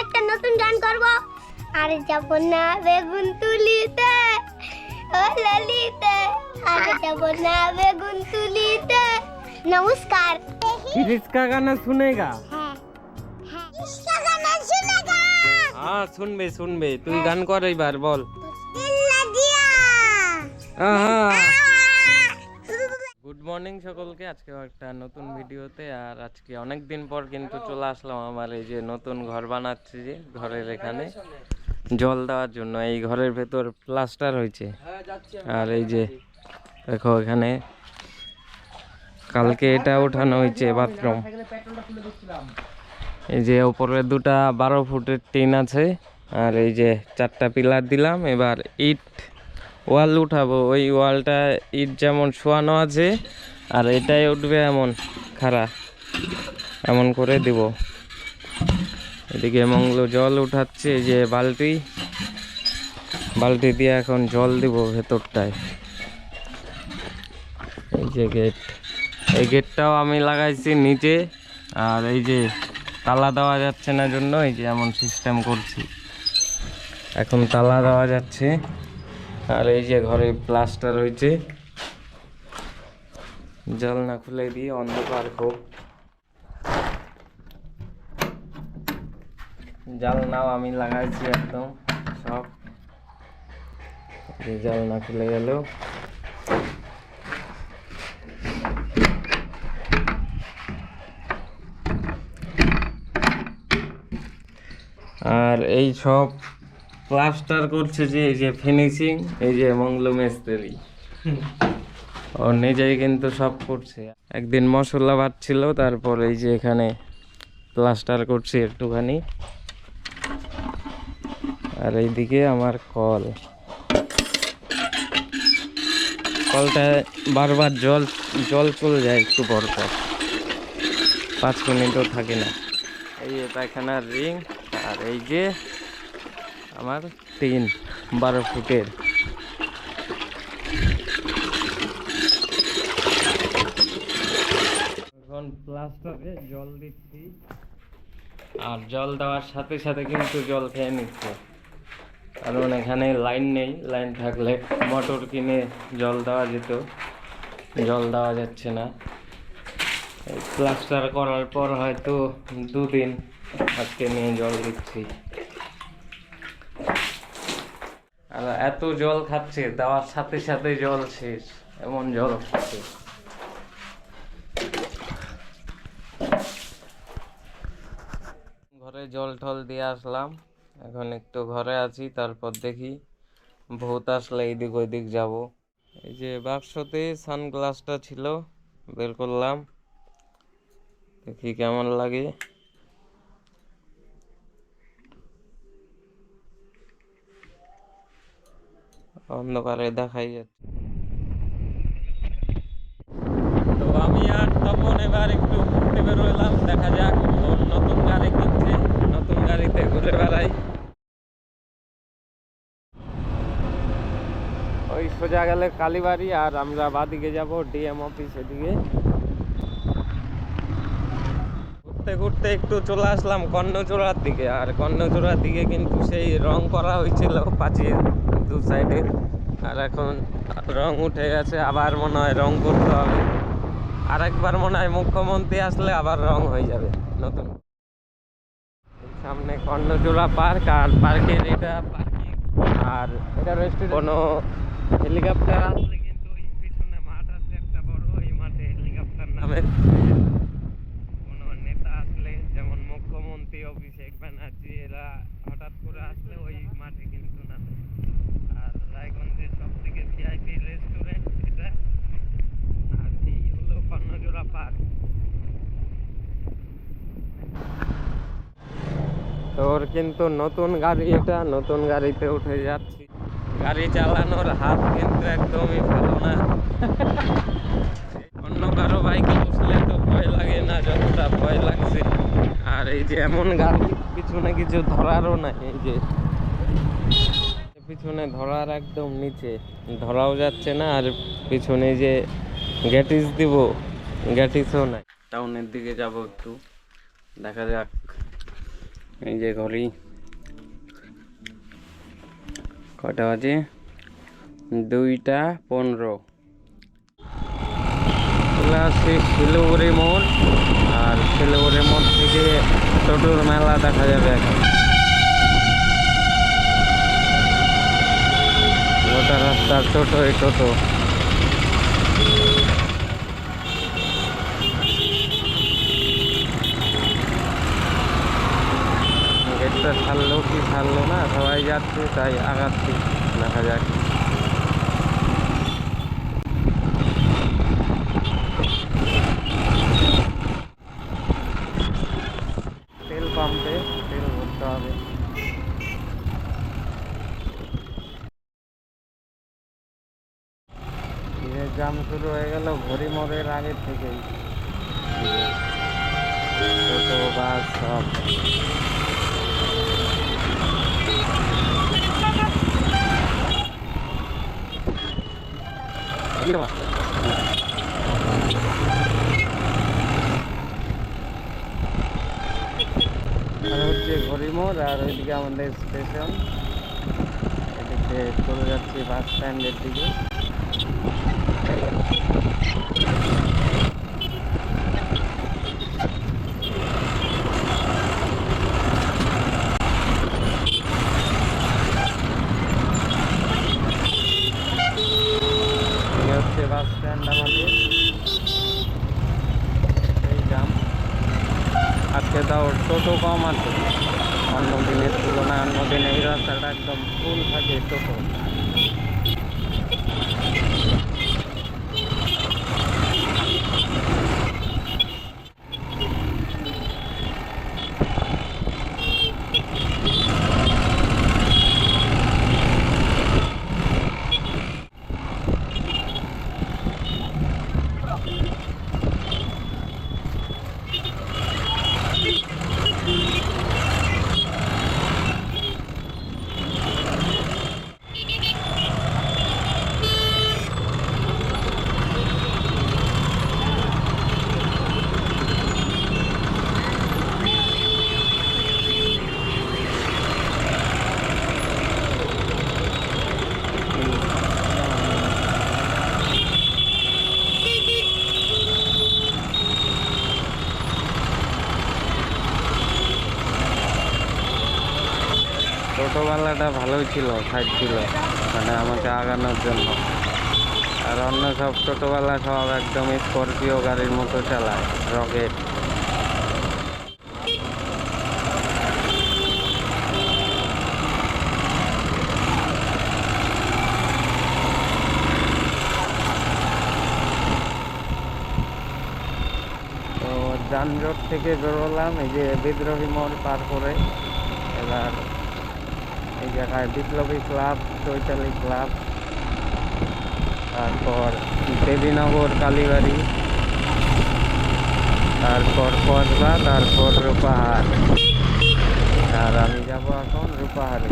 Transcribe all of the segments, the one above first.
একটা নতুন গান করব আরে যাব না বেগুন তুলিতে ও ললিতে আরে যাব না বেগুন তুলিতে নমস্কার इसका गाना सुनेगा হ্যাঁ হ্যাঁ ইসকা গানা শুনেগা हाँ सुनबे सुनबे তুই গান কর এবার বল দিল লাগিয়া গুড মর্নিং সকলকে। আজকে একটা নতুন ভিডিওতে আর আজকে অনেক দিন পর কিন্তু চলে আসলাম আমার এই যে নতুন ঘর বানাচ্ছি যে ঘরের এখানে। জল দেওয়ার জন্য এই ঘরের ভেতর প্লাস্টার হয়েছে। আর এই যে দেখো এখানে কালকে এটা ওঠানো হয়েছে বাথরুম এই যে উপরে দুটা বারো ফুটের টিন আছে। আর এই যে চারটা পিলার দিলাম। এবার ইট ওয়াল উঠাবো। ওই ওয়ালটা ইট যেমন শোয়ানো আছে, আর এটাই উঠবে এমন খাড়া, এমন করে দিব। এদিকে মঙ্গল জল উঠাচ্ছে যে বালতি। বালতি দিয়ে এখন জল দিব ভেতরটায়। এই যে গেট। এই গেটটাও আমি লাগাইছি নিচে, আর এই যে তালা দেওয়া যাচ্ছে না জন্য, এই যে এমন সিস্টেম করছি। এখন তালা দেওয়া যাচ্ছে। আর এই যে ঘরে প্লাস্টার হয়েছে। জল না খুলে দিয়ে অন্ধকার খুব জাল নাও আমি লাগাইছি একদম, সব। এই জল না খুলে গেলেও আর এই সব প্লাস্টার করছে যে এই যে ফিনিশিং এই যে মঙ্গল মিস্ত্রি ও নিজেই কিন্তু সব করছে। একদিন মশলা বাটছিল তারপর এই যে এখানে প্লাস্টার করছি একটুখানি। আর এইদিকে আমার কল। কলটায় বারবার জল জল চলে যায় একটু পর পর। পাঁচ মিনিটও থাকে না। এই যে পায়খানার রিং আর এই যে আমার তিন বারো ফুটের। এখন প্লাস্টারে জল দিচ্ছি। আর জল দেওয়ার সাথে সাথে কিন্তু জল খেয়ে নিচ্ছে। কারণ এখানে লাইন নেই লাইন থাকলে মোটর কিনে জল দেওয়া যেত। জল দেওয়া যাচ্ছে না। প্লাস্টার করার পর হয়তো দুদিন আজকে নিয়ে জল দিচ্ছি আর এত জল খাচ্ছে, দেওয়ার সাথে সাথে জল শেষ, এমন জল খাচ্ছে। ঘরে জল টল দিয়ে আসলাম, এখন একটু ঘরে আছি, তারপর দেখি ভূত আসলে এইদিক ওইদিক যাব। এই যে বাক্সতে সানগ্লাসটা ছিল, বের করলাম, দেখি কেমন লাগে। অন্ধকারে দেখাই যাচ্ছে। তো আমি আর তখন এবার একটু ঘুরতে বেরোলাম, দেখা যাক নতুন গাড়ি কিনছে। নতুন গাড়িতে ঘুরে বেড়াই। ওই সোজা গেলে কালীবাড়ি আর আমরা বাদিকে যাব ডিএম অফিস এদিকে। ঘুরতে ঘুরতে একটু চলে আসলাম কর্ণচূড়ার দিকে, আর কর্ণচূড়ার দিকে কিন্তু সেই রং করা হয়েছিল পাঁচির দু সাইডে। আর এখন রং উঠে গেছে আবার মনে হয় রং করতে হবে। আর একবার মনে হয় মুখ্যমন্ত্রী আসলে আবার রং হয়ে যাবে নতুন। সামনে কর্ণচূড়া পার্ক আর পার্কের এটা পার্কিং। আর এটা রেস্টুরেন্ট কোনো হেলিকপ্টার আসলে কিন্তু ওই পিছনে মাঠ আছে একটা বড় ওই মাঠে হেলিকপ্টার নামে কোনো নেতা আসলে যেমন মুখ্যমন্ত্রী অভিষেক ব্যানার্জি এরা হঠাৎ করে আসলে ওই মাঠে কিন্তু নামে আর রায়গঞ্জের সব থেকে ভিআইপি রেস্টুরেন্ট এটা আর এই হলো কর্ণজোড়া পার্ক তোর কিন্তু নতুন গাড়ি, এটা নতুন গাড়িতে উঠে যাচ্ছি। গাড়ি চালানোর হাত কিন্তু একদমই ভালো না। অন্য কারও বাইকে বসলে তো ভয় লাগে না, যতটা ভয় লাগছে। আর এই যে এমন গাড়ি, পিছনে কিছু ধরারও নাই, এই যে। পিছনে ধরার একদম নিচে, ধরাও যাচ্ছে না, আর পিছনে যে গ্যাটিস দিব, গ্যাটিসও নাই। টাউনের দিকে যাব একটু, দেখা যাক। এই যে ঘড়ি। কটা বাজে? দুইটা পনেরো। আসছি শিলিগুড়ি মোড়, আর শিলিগুড়ি মোড় থেকে টোটোর মেলা দেখা যাবে এখন। গোটা রাস্তার টোটোই টোটো। গেটটা ছাড়লো কি ছাড়লো না, সবাই যাচ্ছে, তাই আগাচ্ছি। দেখা যাক। তেল পাম্পে, তেল ভরতে হবে। জাম শুরু হয়ে গেল ঘড়ি মোড়ের আগের থেকেই। টোটো, বাস, সব। হচ্ছে ঘড়িমোড় আর ওইদিকে আমাদের স্টেশন এদিকে চলে যাচ্ছি বাস স্ট্যান্ডের দিকে এই হচ্ছে বাস স্ট্যান্ড আমাদের এই জাম আজকে তাও টোটো কম আছে অন্য দিনের তুলনায় অন্য দিন এই রাস্তাটা একদম ফুল থাকে টোটো টোটোওয়ালাটা ভালোই ছিল সাইড ছিল মানে আমাকে আগানোর জন্য। আর অন্য সব টোটোওয়ালা সব একদম স্করপিও গাড়ির মতো চালায়, রকেট। যানজট থেকে বেরোলাম, এই যে বিদ্রোহী মোড় পার করে, এবার জায়গায় বিপ্লবী ক্লাব, চৈতালি ক্লাব, তারপর দেবীনগর কালীবাড়ি, তারপর কসবা তারপর রূপাহার। আর আমি যাব এখন রূপাহারে।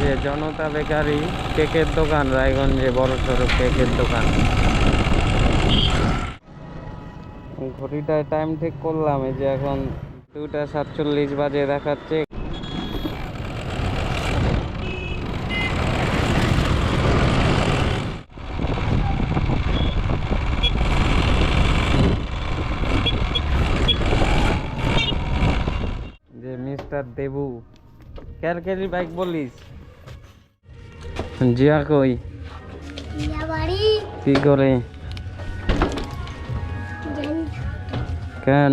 যে জনতা বেকারি, কেকের দোকান, রায়গঞ্জে বড় সড়ো কেকের দোকান। ঘড়িটায় টাইম ঠিক করলাম এই যে এখন দুটা সাতচল্লিশ বাজে দেখাচ্ছে। যে মিস্টার দেবু কার কারি বাইক বলিস? জিয়া কই? বাড়ি। কি করে? কেন?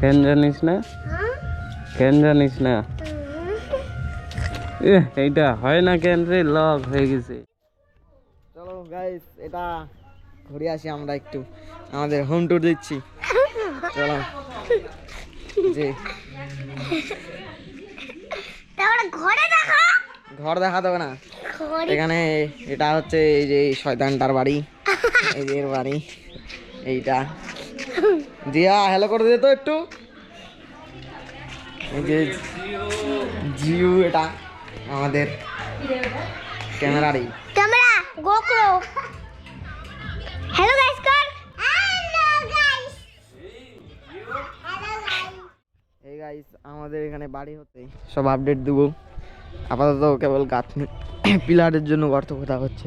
কেন জানিস না? হ্যাঁ কেন জানিস না? এ এইটা হয় না কেন রে? লক হয়ে গেছে। চলো গাইস এটা ঘুরে আসি আমরা একটু। আমাদের হোম ট্যুর দিচ্ছি। চলো। জি। ঘরে দেখা? ঘর দেখা দেবে না। এখানে এটা হচ্ছে এই যে শয়তানটার বাড়ি। এই যে বাড়ি। এইটা। জিয়া হ্যালো করে দে তো একটু। এই যে জিও এটা আমাদের ক্যামেরারই। ক্যামেরা গোপ্রো হ্যালো গাইস কর হ্যালো গাইস হ্যালো গাইস এই গাইস আমাদের এখানে বাড়ি হতে সব আপডেট দেবো। আপাতত কেবল গাঁথনি পিলারের জন্য গর্ত খোঁড়া হচ্ছে।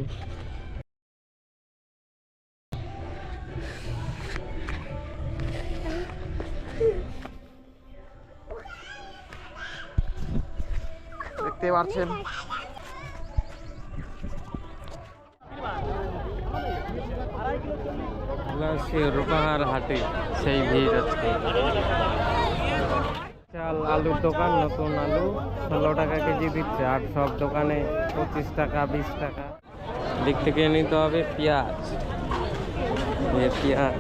সে রূপাহার হাটে সেই ভিড় আজকে। চাল আলুর দোকান নতুন আলু ষোলো টাকা কেজি দিচ্ছে আর সব দোকানে পঁচিশ টাকা বিশ টাকা। দিক থেকে নিতে হবে পেঁয়াজ। পেঁয়াজ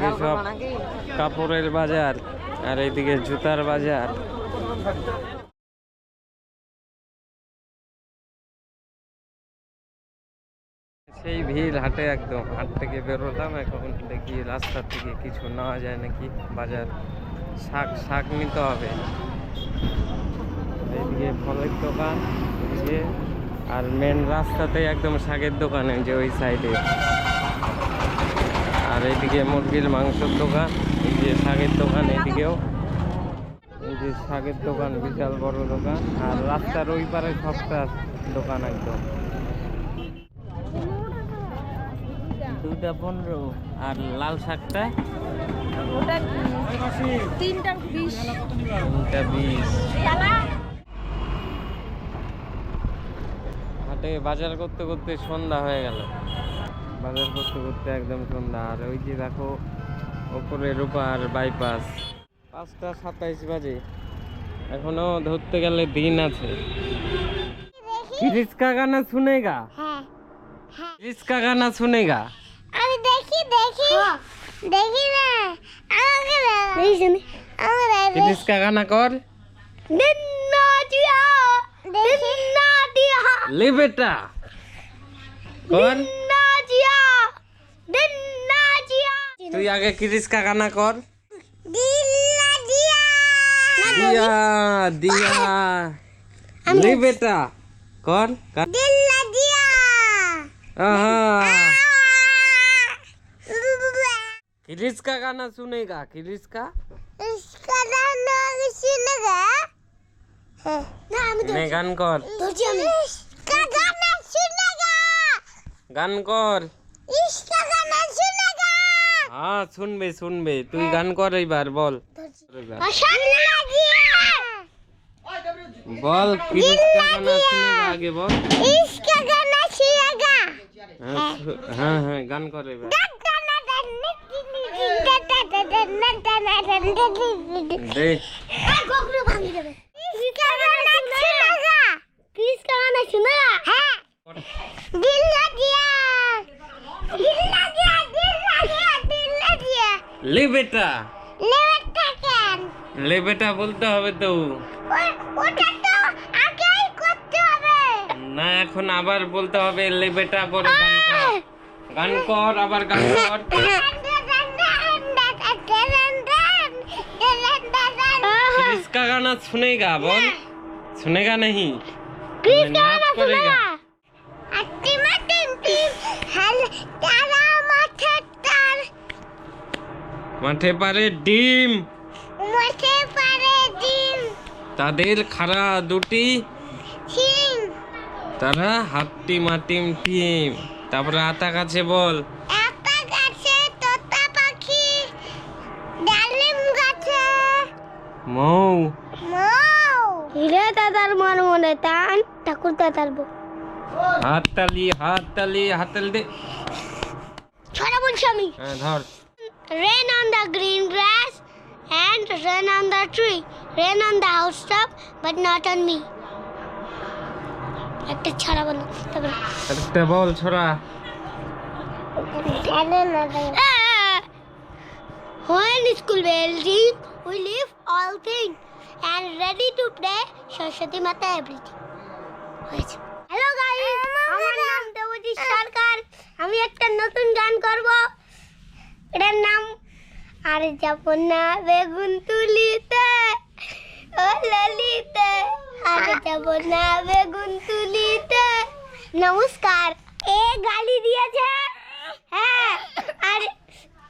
এদিকে সব কাপড়ের বাজার আর এইদিকে জুতার বাজার। সেই ভিড় হাটে একদম, হাট থেকে বেরোলাম, এখন দেখি রাস্তা থেকে কিছু নেওয়া যায় নাকি, বাজার শাক শাক নিতে হবে। এইদিকে ফলের দোকান এদিকে আর মেন রাস্তাতে একদম শাকের দোকানে যে ওই সাইডে আর এইদিকে মুরগির মাংসের দোকান। এই যে শাকের দোকান এদিকেও। এই যে শাকের দোকান বিশাল বড় দোকান। আর রাস্তার ওই পারে সবটা দোকান একদম। দুটা পনেরো আর লাল শাকটা? তিনটা বিশ। তিনটা বিশ। হাটে বাজার করতে করতে সন্ধ্যা হয়ে গেল। বাজার করতে করতে একদম সন্ধ্যা। আর ওই যে দেখো ওপরে রূপার বাইপাস পাঁচটা সাতাইশ বাজে। এখনও ধরতে গেলে দিন আছে। রিস্কা গানা শুনেগা? হ্যাঁ। রিস্কা গানা শুনেগা? আমি দেখি দেখি। দেখি না। আমাকে দেখি শুনি। আমাকে রিস্কা গানা কর? না দিয়া। না দিয়া। লে বেটা কর না দিয়া দিন না দিয়া তুই আগে কিরিস্কা গানা কর দিল না দিয়া দিয়া দিয়া লে বেটা কর কর। দিল না দিয়া আহা किरिस्का गाना सुनेगा किरिस्का इसका नाम सुनेगा না আমি নে গান কর ধরছি আমি इसका गाना सुनेगा গান কর इसका गाना सुनेगा হ্যাঁ শুনবে শুনবে তুই গান কর এবার বল বল কিসকা গানা শুনেগা আগে বল কিসকা হ্যাঁ হ্যাঁ গান কর এবার কিসকা গানা শুনেগা হ্যাঁ দিল্লা दिया লে বেটা ले बेटा कैन লে বেটা বলতে হবে তো ওটা তো আগেই করতে হবে না এখন আবার বলতে হবে লে বেটা পরে গান কর গান কর আবার গান কর किसका गाना सुनेगा बोल सुनेगा नहीं नाच करेगा মাঠে পারে ডিম। মাঠে পারে ডিম। তাদের খাড়া দুটি। তারা হাট্টি মাটিম টিম তারপরে আতা কাছে বল। আতা কাছে তোতা পাখি ডালিম গাছে। মৌ। হিরে দাদার মন মনে টান ঠাকুর দাদার বউ। হাত তালি হাত তালি হাত তালি দে। ছড়া বলছি আমি। হ্যাঁ ধর। Rain on the green grass and rain on the tree. Rain on the housetop, but not on me. একটা ছাড়া বলো একটা বল ছোড়া When school bell ring, we leave all things and ready to play Saraswati মাতা everything. হ্যালো গাইস আমার নাম দেবজিৎ সরকার আমি একটা নতুন গান করব এটার নাম আর যাব না বেগুন তুলিতে, ও ললিতে। আর যাব না বেগুন তুলিতে। নমস্কার, এ গালি দিয়েছে হ্যাঁ আর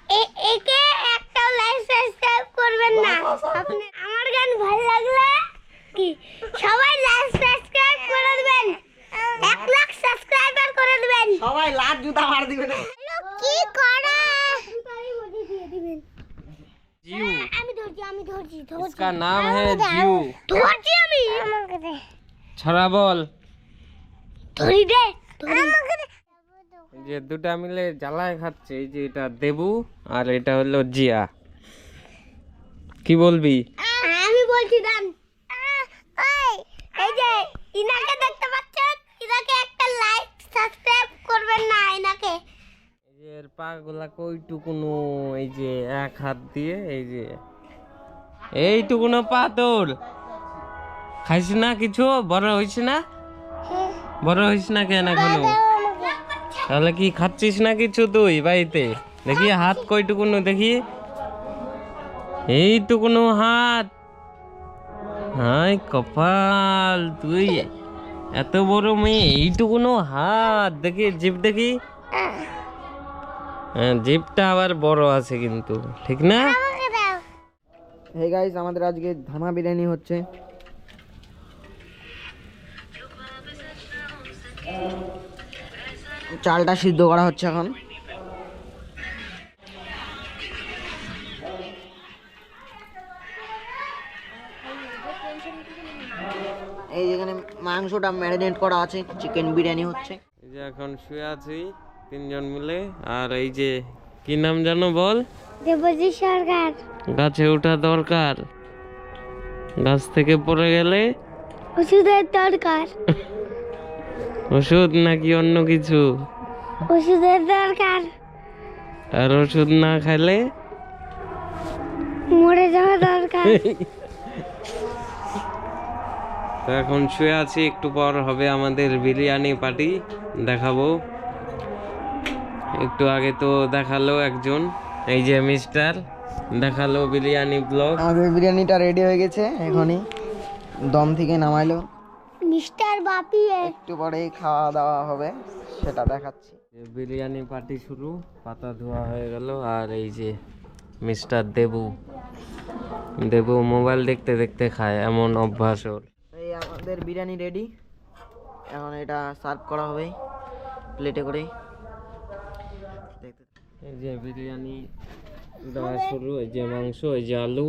এ- একে একটা লাইক সাবস্ক্রাইব করবেন না আপনি আমার গান ভালো লাগলে কি সবাই লাইক সাবস্ক্রাইব করে দিবেন এক লাখ সাবস্ক্রাইবার করে দিবেন সবাই লাট জুতা মার দিবে না কি করে জিউ আমি ধরছি আমি ধরছি নাম है হ্যাঁ জিউ। ধরছি আমি? আমাকে দে। ছড়া বল। ধরি দে। আমাকে দে। যে দুটা মিলে জ্বালায় খাচ্ছে এই যে এটা দেবু আর এটা হলো জিয়া। কি বলবি? আমি বলছি দাম। এই যে ইনাকে দেখতে পাচ্ছেন? ইনাকে একটা লাইক সাবস্ক্রাইব করবেন না ইনাকে। এর পা পাগুলা কইটুকুনো এই যে এক হাত দিয়ে এই যে এইটুকুনো পা খাইস না কিছু? বড় হইস না? বড় হইস না কেন এখনও? তাহলে কি খাচ্ছিস না কিছু তুই বাড়িতে? দেখি হাত কইটুকুনো দেখি। এইটুকুনো হাত। হাই কপাল, তুই এত বড় মেয়ে, এইটুকুনো হাত। দেখি, জিভ দেখি। হ্যাঁ জিভটা আবার বড় আছে কিন্তু, ঠিক না? হে গাইস আমাদের আজকে ধামা বিরিয়ানি হচ্ছে। চালটা সিদ্ধ করা হচ্ছে এখন। এই যেখানে মাংসটা ম্যারিনেট করা আছে, চিকেন বিরিয়ানি হচ্ছে। এই যে এখন শুয়ে আছি, তিনজন মিলে। আর এই যে, কি নাম জানো বল? দেবজি সরকার। গাছে ওঠা দরকার। গাছ থেকে পড়ে গেলে ওষুধের দরকার। ওষুধ নাকি অন্য কিছু? ওষুধের দরকার। আর ওষুধ না খেলে মরে যাওয়া দরকার। তো এখন শুয়ে আছি একটু পর হবে আমাদের বিরিয়ানি পার্টি দেখাবো। একটু আগে তো দেখাল একজন। এই যে মিস্টার দেখাল বিরিয়ানি ব্লগ আমাদের বিরিয়ানিটা রেডি হয়ে গেছে এখনই দম থেকে নামাইলো। মিস্টার বাপি একটু পরেই খাওয়া দাওয়া হবে সেটা দেখাচ্ছি। যে বিরিয়ানি পার্টি শুরু পাতা ধোয়া হয়ে গেল আর এই যে মিস্টার দেবু। দেবু মোবাইল দেখতে দেখতে খায় এমন অভ্যাস ওর। এই আমাদের বিরিয়ানি রেডি এখন এটা সার্ভ করা হবে প্লেটে করে এই যে বিরিয়ানি দেওয়া শুরু এই যে মাংস এই যে আলু।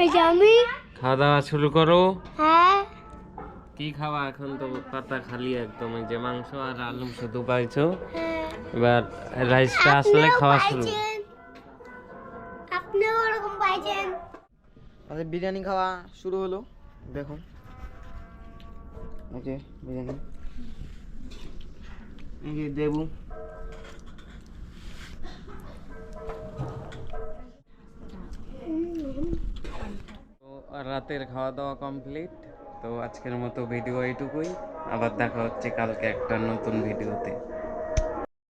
এই যে আমি। খাওয়া দাওয়া শুরু করো। হ্যাঁ। কি খাওয়া এখন তো পাতা খালি একদম এই যে মাংস আর আলু শুধু পাইছো। এবার রাইসটা আসলে খাওয়া শুরু। আপনিও ওরকম পাইছেন। আমাদের বিরিয়ানি খাওয়া শুরু হলো দেখুন এই যে বিরিয়ানি। এই যে দেবু রাতের খাওয়া দাওয়া কমপ্লিট তো আজকের মতো ভিডিও এইটুকুই। আবার দেখা হচ্ছে কালকে একটা নতুন ভিডিওতে